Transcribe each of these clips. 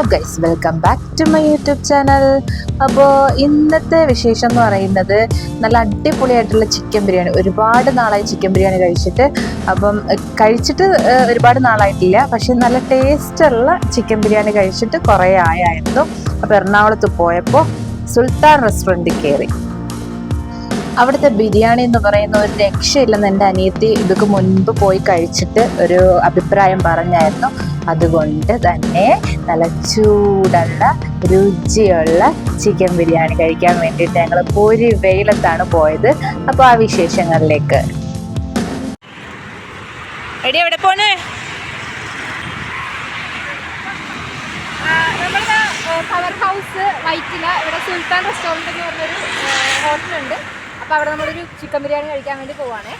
Hello guys welcome back to my YouTube channel അപ്പോൾ ഇന്നത്തെ വിശേഷം എന്ന് പറയുന്നത് നല്ല അടിപൊളിയായിട്ടുള്ള ചിക്കൻ ബിരിയാണി. ഒരുപാട് നാളായി ചിക്കൻ ബിരിയാണി കഴിച്ചിട്ട്. അപ്പം കഴിച്ചിട്ട് ഒരുപാട് നാളായിട്ടില്ല. പക്ഷെ നല്ല ടേസ്റ്റുള്ള ചിക്കൻ ബിരിയാണി കഴിച്ചിട്ട് കുറേ ആയായിരുന്നു. അപ്പോൾ എറണാകുളത്ത് പോയപ്പോൾ സുൽത്താൻ റെസ്റ്റോറന്റിൽ കയറി അവിടുത്തെ ബിരിയാണി എന്ന് പറയുന്ന ഒരു രക്ഷയില്ലെന്ന് എന്റെ അനിയത്തി ഇതൊക്കെ മുൻപ് പോയി കഴിച്ചിട്ട് ഒരു അഭിപ്രായം പറഞ്ഞായിരുന്നു. അതുകൊണ്ട് തന്നെ നല്ല ചൂടുള്ള രുചിയുള്ള ചിക്കൻ ബിരിയാണി കഴിക്കാൻ വേണ്ടിയിട്ട് ഞങ്ങൾ പൊരി വെയിലത്താണ് പോയത്. അപ്പോൾ ആ വിശേഷങ്ങളിലേക്ക്. എടി എവിടെ പോണേ? ഹൗസ് വൈറ്റില ഇവിടെ സുൽത്താൻ റെസ്റ്റോറന്റ് എന്ന് പറഞ്ഞൊരു ഹോട്ടലുണ്ട് അപ്പോൾ അവിടെ നമ്മളൊരു ചിക്കൻ ബിരിയാണി കഴിക്കാൻ വേണ്ടി പോവാണേ.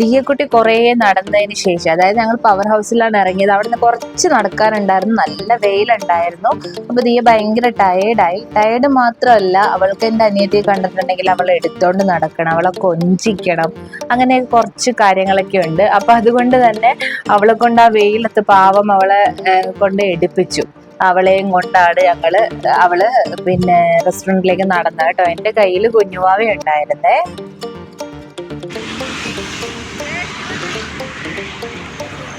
ദിയക്കുട്ടി കുറേ നടന്നതിന് ശേഷം അതായത് ഞങ്ങൾ പവർ ഹൗസിലാണ് ഇറങ്ങിയത്. അവിടെ നിന്ന് കുറച്ച് നടക്കാനുണ്ടായിരുന്നു. നല്ല വെയിലുണ്ടായിരുന്നു. അപ്പോൾ ദിയ ഭയങ്കര ടയേർഡായി ടയേർഡ് മാത്രമല്ല അവൾക്ക് എന്റെ അനിയത്തിയെ കണ്ടിട്ടുണ്ടെങ്കിൽ അവളെ എടുത്തോണ്ട് നടക്കണം. അവളെ കൊഞ്ചിക്കണം. അങ്ങനെ കുറച്ച് കാര്യങ്ങളൊക്കെ ഉണ്ട്. അപ്പൊ അതുകൊണ്ട് തന്നെ അവളെ കൊണ്ട് ആ വെയിലത്ത് പാവം അവളെ കൊണ്ട് എടുപ്പിച്ചു. അവളെയും കൊണ്ടാണ് ഞങ്ങൾ അവൾ പിന്നെ റെസ്റ്റോറന്റിലേക്ക് നടന്നത് കേട്ടോ. എന്റെ കയ്യിൽ കുഞ്ഞുവാവ ഉണ്ടായിരുന്നേ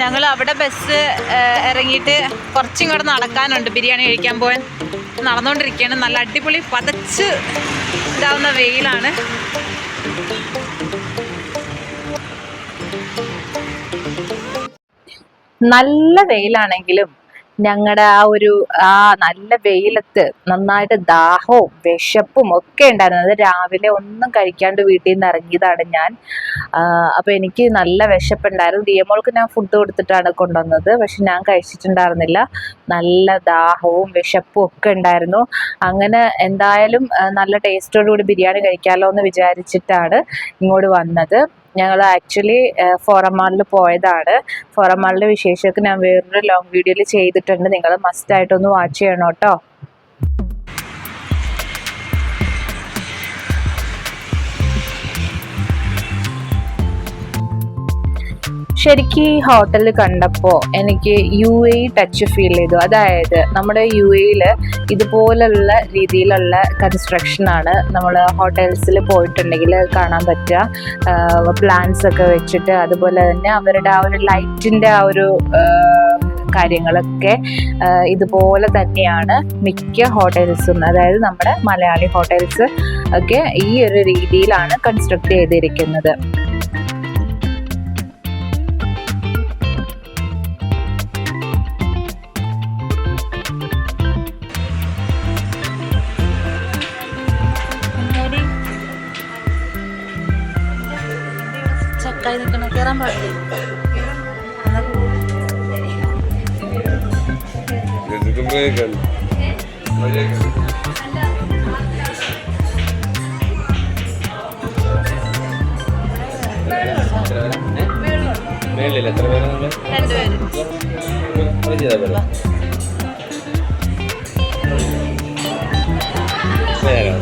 ഞങ്ങൾ അവിടെ ബസ് ഇറങ്ങിയിട്ട് കുറച്ചും കൂടെ നടക്കാനുണ്ട്. ബിരിയാണി കഴിക്കാൻ പോകാൻ നടന്നുകൊണ്ടിരിക്കുകയാണ് നല്ല അടിപൊളി പതച്ച് ഇതാവുന്ന വെയിലാണ്. നല്ല വെയിലാണെങ്കിലും ഞങ്ങളുടെ ആ ഒരു ആ നല്ല വെയിലത്ത് നന്നായിട്ട് ദാഹവും വിശപ്പും ഒക്കെ ഉണ്ടായിരുന്നു. അത് രാവിലെ ഒന്നും കഴിക്കാണ്ട് വീട്ടിൽ നിന്ന് ഇറങ്ങിയതാണ് ഞാൻ. അപ്പോൾ അപ്പൊ എനിക്ക് നല്ല വിശപ്പുണ്ടായിരുന്നു. ദിയമോൾക്ക് ഞാൻ ഫുഡ് കൊടുത്തിട്ടാണ് കൊണ്ടുവന്നത്. പക്ഷെ ഞാൻ കഴിച്ചിട്ടുണ്ടായിരുന്നില്ല. നല്ല ദാഹവും വിശപ്പും ഒക്കെ ഉണ്ടായിരുന്നു. അങ്ങനെ എന്തായാലും നല്ല ടേസ്റ്റോടുകൂടി ബിരിയാണി കഴിക്കാമല്ലോ എന്ന് വിചാരിച്ചിട്ടാണ് ഇങ്ങോട്ട് വന്നത്. ഞങ്ങൾ ആക്ച്വലി ഫോറമാളിൽ പോയതാണ്. ഫോറമാളിന്റെ വിശേഷമൊക്കെ ഞാൻ വേറൊരു ലോങ് വീഡിയോയിൽ ചെയ്തിട്ടുണ്ട്. നിങ്ങൾ മസ്റ്റായിട്ടൊന്ന് വാച്ച് ചെയ്യണം കേട്ടോ. ശരിക്കും ഈ ഹോട്ടൽ കണ്ടപ്പോൾ എനിക്ക് യു എ ടച്ച് ഫീൽ ചെയ്തു. അതായത് നമ്മുടെ യു എയിൽ ഇതുപോലുള്ള രീതിയിലുള്ള കൺസ്ട്രക്ഷനാണ് നമ്മൾ ഹോട്ടൽസിൽ പോയിട്ടുണ്ടെങ്കിൽ കാണാൻ പറ്റുക. പ്ലാൻസ് ഒക്കെ വെച്ചിട്ട് അതുപോലെ തന്നെ അവരുടെ ആ ഒരു ലൈറ്റിന്റെ ആ ഒരു കാര്യങ്ങളൊക്കെ ഇതുപോലെ തന്നെയാണ് മിക്ക ഹോട്ടൽസും അതായത് നമ്മുടെ മലയാളി ഹോട്ടൽസ് ഒക്കെ ഈ ഒരു രീതിയിലാണ് കൺസ്ട്രക്ട് ചെയ്തിരിക്കുന്നത്. Desde മേളിൽ എത്ര പേരാ നിങ്ങൾ അത് ചെയ്താൽ പോരെ? നേരെ.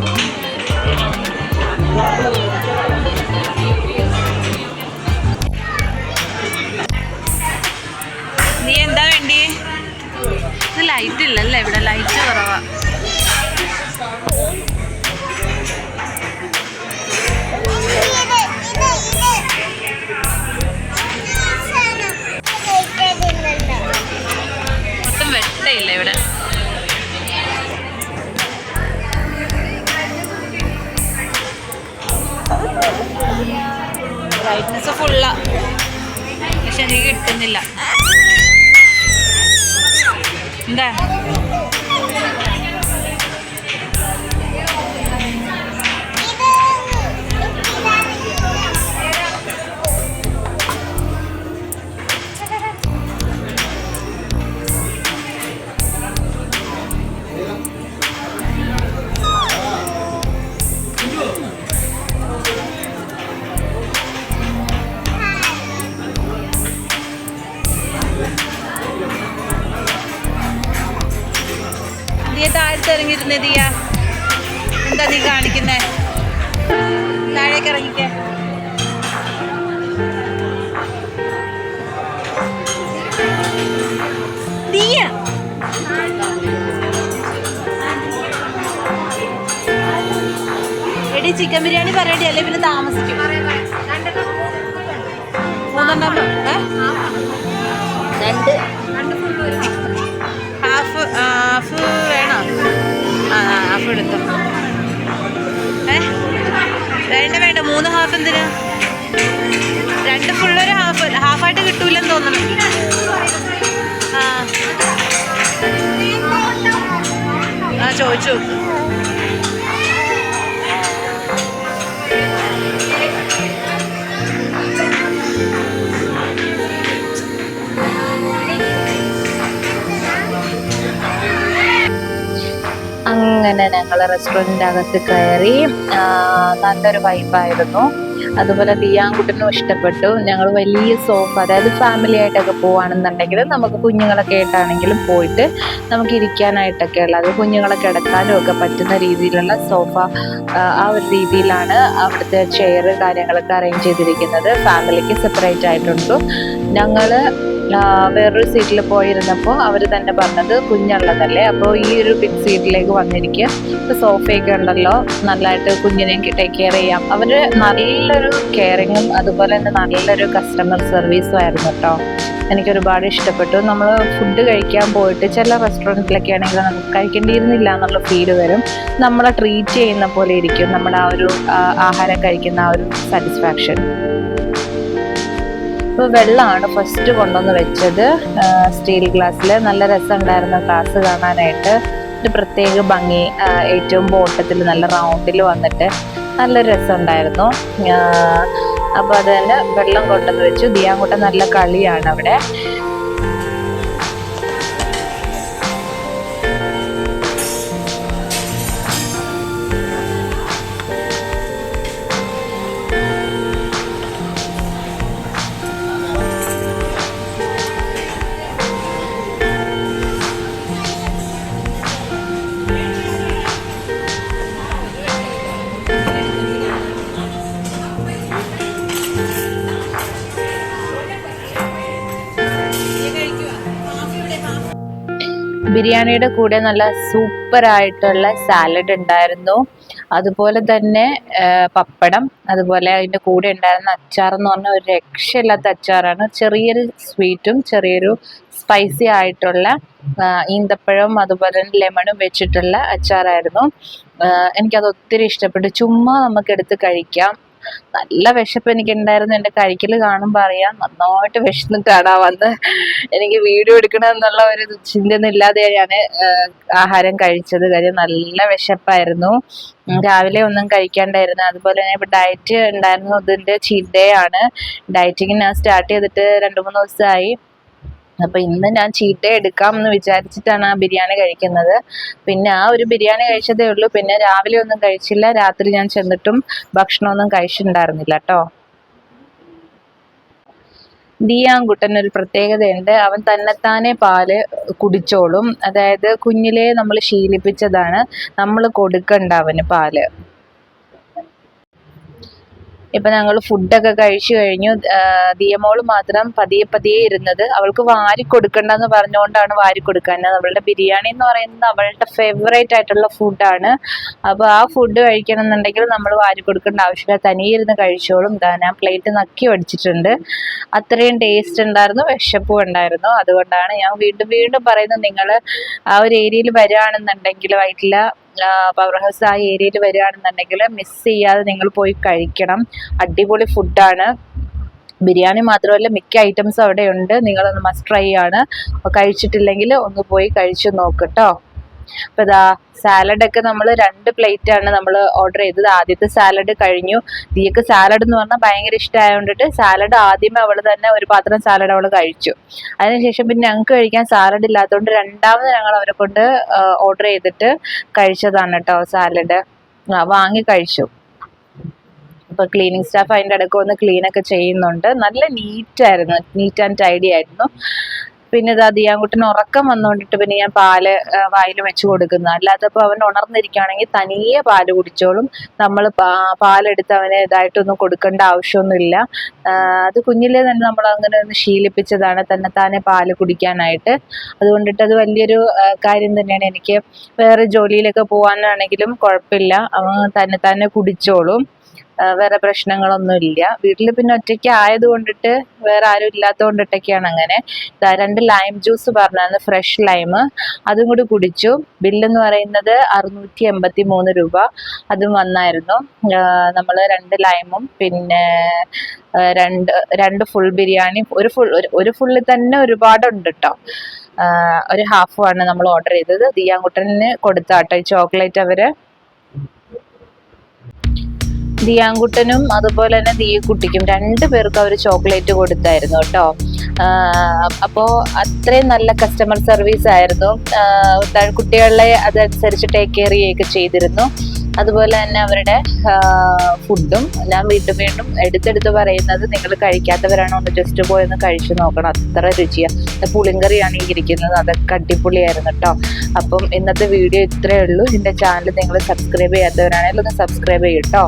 എനിക്ക് കിട്ടുന്നില്ല. എന്താ? ഇറങ്ങിയിരുന്നേ ദിയ? എന്താ നീ കാണിക്കുന്നേ? താഴേക്ക് ഇറങ്ങിക്കേ. ദിയ! എടി ചിക്കൻ ബിരിയാണി പറയടി അല്ലെ പിന്നെ താമസിക്കും. മൂന്നെണ്ണം? രണ്ട്. ഹാഫ് ഹാഫ് ഹാഫ് എടുത്തു ഏ? രണ്ട് വേണ്ട. മൂന്ന് ഹാഫ് എന്തിനാ? രണ്ട് ഫുള്ളൊരു ഹാഫ് ഹാഫായിട്ട് അങ്ങനെ ഞങ്ങൾ റെസ്റ്റോറന്റിന്റെ അകത്ത് കയറി നല്ലൊരു വൈബായിരുന്നു അതുപോലെ ദിയാൻകുട്ടനും ഇഷ്ടപ്പെട്ടു. ഞങ്ങൾ വലിയ സോഫ അതായത് ഫാമിലി ആയിട്ടൊക്കെ പോവാണെന്നുണ്ടെങ്കിൽ നമുക്ക് കുഞ്ഞുങ്ങളൊക്കെ ആയിട്ടാണെങ്കിലും പോയിട്ട് നമുക്ക് ഇരിക്കാനായിട്ടൊക്കെ ഉള്ളത് കുഞ്ഞുങ്ങളെ കിടക്കാനും ഒക്കെ പറ്റുന്ന രീതിയിലുള്ള സോഫ ആ ഒരു രീതിയിലാണ് അവിടുത്തെ ചെയർ കാര്യങ്ങളൊക്കെ അറേഞ്ച് ചെയ്തിരിക്കുന്നത്. ഫാമിലിക്ക് സെപ്പറേറ്റ് ആയിട്ടുണ്ട്. ഞങ്ങൾ വേറൊരു സീറ്റിൽ പോയിരുന്നപ്പോൾ അവർ തന്നെ പറഞ്ഞത് കുഞ്ഞുള്ളതല്ലേ? അപ്പോൾ ഈ ഒരു ബിഗ് സീറ്റിലേക്ക് വന്നിരിക്കുക ഇപ്പോൾ സോഫയൊക്കെ ഉണ്ടല്ലോ. നല്ലതായിട്ട് കുഞ്ഞിനെ ടേക്ക് കെയർ ചെയ്യാം. അവർ നല്ലൊരു കെയറിങ്ങും അതുപോലെ തന്നെ നല്ലൊരു കസ്റ്റമർ സർവീസും ആയിരുന്നു കേട്ടോ എനിക്ക് ഒരുപാട് ഇഷ്ടപ്പെട്ടു. നമ്മൾ ഫുഡ് കഴിക്കാൻ പോയിട്ട് ചില റെസ്റ്റോറന്റിലൊക്കെ ആണെങ്കിൽ നമുക്ക് കഴിക്കേണ്ടിയിരുന്നില്ല എന്നുള്ള ഫീൽ വരും. നമ്മളെ ട്രീറ്റ് ചെയ്യുന്ന പോലെ ഇരിക്കും. നമ്മുടെ ആ ഒരു ആഹാരം കഴിക്കുന്ന ആ ഒരു സാറ്റിസ്ഫാക്ഷൻ ഇപ്പോൾ വെള്ളമാണ് ഫസ്റ്റ് കൊണ്ടുവന്ന് വെച്ചത്. സ്റ്റീൽ ഗ്ലാസ്സിൽ നല്ല രസമുണ്ടായിരുന്നു ഗ്ലാസ് കാണാനായിട്ട്. ഒരു പ്രത്യേക ഭംഗി ഏറ്റവും ബോട്ടത്തിൽ നല്ല റൗണ്ടിൽ വന്നിട്ട് നല്ല രസമുണ്ടായിരുന്നു. അപ്പോൾ അത് തന്നെ വെള്ളം കൊണ്ടുവന്ന് വെച്ചു. ദിയാങ്കുട്ട നല്ല കളിയാണ് അവിടെ. ബിരിയാണിയുടെ കൂടെ നല്ല സൂപ്പർ ആയിട്ടുള്ള സാലഡ് ഉണ്ടായിരുന്നു. അതുപോലെ തന്നെ പപ്പടം അതുപോലെ അതിന്റെ കൂടെ ഉണ്ടായിരുന്ന അച്ചാർ എന്ന് പറഞ്ഞാൽ ഒരു രക്ഷയില്ലാത്ത അച്ചാറാണ്. ചെറിയൊരു സ്വീറ്റും ചെറിയൊരു സ്പൈസി ആയിട്ടുള്ള ഈന്തപ്പഴവും ഈന്തപ്പഴം അതുപോലെ തന്നെ ലെമണും വെച്ചിട്ടുള്ള അച്ചാറായിരുന്നു. എനിക്കത് ഒത്തിരി ഇഷ്ടപ്പെട്ടു. ചുമ്മാ നമുക്ക് എടുത്ത് കഴിക്കാം. നല്ല വിശപ്പ് എനിക്ക് ഉണ്ടായിരുന്നു എന്റെ കഴിക്കൽ കാണുമ്പോൾ അറിയാം. നന്നായിട്ട് വിശന്നിട്ടാണ് വന്ന് എനിക്ക് വീഡിയോ എടുക്കണം എന്നുള്ള ഒരു ചിന്തയൊന്നും ഇല്ലാതെ ഞാൻ ആഹാരം കഴിച്ചത്. കാര്യം നല്ല വിശപ്പായിരുന്നു. രാവിലെ ഒന്നും കഴിക്കാണ്ടായിരുന്നു. അതുപോലെ തന്നെ ഇപ്പൊ ഡയറ്റ് ഉണ്ടായിരുന്നു. ഇതിന്റെ ചീറ്റ് ഡേ ആണ് ഡയറ്റിങ് ഞാൻ സ്റ്റാർട്ട് ചെയ്തിട്ട് രണ്ട് മൂന്ന് ദിവസമായി. അപ്പോൾ ഇന്ന് ഞാൻ ചീട്ട എടുക്കാം എന്ന് വിചാരിച്ചിട്ടാണ് ആ ബിരിയാണി കഴിക്കുന്നത്. പിന്നെ ആ ഒരു ബിരിയാണി കഴിച്ചതേ ഉള്ളൂ. പിന്നെ രാവിലെ ഒന്നും കഴിച്ചില്ല. രാത്രി ഞാൻ ചെന്നിട്ടും ഭക്ഷണമൊന്നും കഴിച്ചിട്ടുണ്ടായിരുന്നില്ല കേട്ടോ. ദിയാൻകുട്ടൻ ഒരു പ്രത്യേകതയുണ്ട്. അവൻ തന്നെത്താനെ പാൽ കുടിച്ചോളും. അതായത് കുഞ്ഞിലെ നമ്മൾ ശീലിപ്പിച്ചതാണ്. നമ്മൾ കൊടുക്കണ്ട അവന് പാൽ. ഇപ്പൊ ഞങ്ങൾ ഫുഡൊക്കെ കഴിച്ചു കഴിഞ്ഞു. ദിയമോൾ മാത്രം പതിയെ പതിയെ ഇരുന്നത്. അവൾക്ക് വാരി കൊടുക്കണ്ടെന്ന് പറഞ്ഞുകൊണ്ടാണ് വാരി കൊടുക്കാൻ അവളുടെ ബിരിയാണി എന്ന് പറയുന്നത് അവളുടെ ഫേവറേറ്റ് ആയിട്ടുള്ള ഫുഡാണ് അപ്പോൾ ആ ഫുഡ് കഴിക്കണം എന്നുണ്ടെങ്കിൽ നമ്മൾ വാരി കൊടുക്കേണ്ട ആവശ്യമില്ല. തനിയെ ഇരുന്ന് കഴിച്ചോളും. ഞാൻ പ്ലേറ്റ് നക്കി അടിച്ചിട്ടുണ്ട് അത്രയും ടേസ്റ്റ് ഉണ്ടായിരുന്നു. വിശപ്പും ഉണ്ടായിരുന്നു. അതുകൊണ്ടാണ് ഞാൻ വീണ്ടും വീണ്ടും പറയുന്നത്. നിങ്ങൾ ആ ഒരു ഏരിയയിൽ വരികയാണെന്നുണ്ടെങ്കിൽ വയറ്റില പവർ ഹൗസ് ആ ഏരിയയിൽ വരികയാണെന്നുണ്ടെങ്കിൽ മിസ് ചെയ്യാതെ നിങ്ങൾ പോയി കഴിക്കണം. അടിപൊളി ഫുഡാണ് ബിരിയാണി മാത്രമല്ല മിക്ക ഐറ്റംസും അവിടെ ഉണ്ട്. നിങ്ങളൊന്ന് മസ്റ്റ് ട്രൈ ആണ്. കഴിച്ചിട്ടില്ലെങ്കിൽ ഒന്ന് പോയി കഴിച്ചു നോക്കട്ടോ അപ്പോൾ ഇതാ സാലഡൊക്കെ നമ്മൾ രണ്ട് പ്ലേറ്റ് ആണ് നമ്മൾ ഓർഡർ ചെയ്തത്. ആദ്യത്തെ സാലഡ് കഴിഞ്ഞു. ദിയക്ക് സാലഡ് എന്ന് പറഞ്ഞാൽ ഭയങ്കര ഇഷ്ടമായതുകൊണ്ടിട്ട് സാലഡ് ആദ്യമേ അവൾ തന്നെ ഒരു പാത്രം സാലഡ് അവൾ കഴിച്ചു. അതിനുശേഷം പിന്നെ ഞങ്ങൾക്ക് കഴിക്കാൻ സാലഡ് ഇല്ലാത്തതുകൊണ്ട് രണ്ടാമത് ഞങ്ങൾ അവരെ കൊണ്ട് ഓർഡർ ചെയ്തിട്ട് കഴിച്ചതാണ് കേട്ടോ സാലഡ് വാങ്ങി കഴിച്ചു. ഇപ്പൊ ക്ലീനിങ് സ്റ്റാഫ് അതിന്റെ ഇടയ്ക്ക് വന്ന് ക്ലീനൊക്കെ ചെയ്യുന്നുണ്ട്. നല്ല നീറ്റായിരുന്നു നീറ്റ് ആൻഡ് ടൈഡി ആയിരുന്നു. പിന്നെ ഇത് ദിയാൻകുട്ടിന് ഉറക്കം വന്നുകൊണ്ടിട്ട് പിന്നെ ഞാൻ പാൽ വായിൽ വെച്ച് കൊടുക്കുന്നു. അല്ലാത്തപ്പോൾ അവൻ ഉണർന്നിരിക്കുകയാണെങ്കിൽ തനിയെ പാൽ കുടിച്ചോളും. നമ്മൾ പാലെടുത്ത് അവന് ഇതായിട്ടൊന്നും കൊടുക്കേണ്ട ആവശ്യമൊന്നുമില്ല. അത് കുഞ്ഞിലെ തന്നെ നമ്മൾ അങ്ങനെ ഒന്ന് ശീലിപ്പിച്ചതാണ് തന്നെ താനെ പാൽ കുടിക്കാനായിട്ട്. അതുകൊണ്ടിട്ട് അത് വലിയൊരു കാര്യം തന്നെയാണ്. എനിക്ക് വേറെ ജോലിയിലൊക്കെ പോകാനാണെങ്കിലും കുഴപ്പമില്ല. അവൻ തന്നെ തന്നെ കുടിച്ചോളും. ആ, പ്രശ്നങ്ങളൊന്നും ഇല്ല. വീട്ടിൽ പിന്നെ ഒറ്റയ്ക്ക് ആയത് കൊണ്ടിട്ട് വേറെ ആരും ഇല്ലാത്തത് കൊണ്ടിട്ടൊക്കെയാണ് അങ്ങനെ. രണ്ട് ലൈം ജ്യൂസ് പറഞ്ഞാണ് ഫ്രഷ് ലൈം അതും കൂടി കുടിച്ചു. ബില്ലെന്ന് പറയുന്നത് അറുന്നൂറ്റി എൺപത്തി മൂന്ന് രൂപ. അതും വന്നായിരുന്നു. നമ്മൾ രണ്ട് ലൈമും പിന്നെ രണ്ട് രണ്ട് ഫുൾ ബിരിയാണി. ഒരു ഫുൾ ഒരു ഫുള്ളിൽ തന്നെ ഒരുപാടുണ്ട് കേട്ടോ ഒരു ഹാഫുമാണ് നമ്മൾ ഓർഡർ ചെയ്തത്. ദിയാങ്കുട്ടന് കൊടുത്താട്ടോ ഈ ചോക്ലേറ്റ് അവർ. ദിയാങ്കുട്ടനും അതുപോലെ തന്നെ ദിയക്കുട്ടിക്കും രണ്ടു പേർക്കും അവർ ചോക്ലേറ്റ് കൊടുത്തായിരുന്നു കേട്ടോ. അപ്പോൾ അത്രയും നല്ല കസ്റ്റമർ സർവീസ് ആയിരുന്നു. കുട്ടികളെ അതനുസരിച്ച് ടേക്ക് കെയർ ചെയ്യുകയൊക്കെ ചെയ്തിരുന്നു. അതുപോലെ തന്നെ അവരുടെ ഫുഡും ഞാൻ വീണ്ടും വീണ്ടും എടുത്തെടുത്ത് പറയുന്നത് നിങ്ങൾ കഴിക്കാത്തവരാണോ ഒന്ന് ജസ്റ്റ് പോയി ഒന്ന് കഴിച്ചു നോക്കണം. അത്ര രുചിയാണ് പുളിങ്കറിയാണ് ഈ ഇരിക്കുന്നത്. അതൊക്കെ അടിപൊളിയായിരുന്നു കേട്ടോ. അപ്പം ഇന്നത്തെ വീഡിയോ ഇത്രയേ ഉള്ളൂ. എന്റെ ചാനൽ നിങ്ങൾ സബ്സ്ക്രൈബ് ചെയ്യാത്തവരാണെങ്കിൽ ഒന്ന് സബ്സ്ക്രൈബ് ചെയ്യും കേട്ടോ.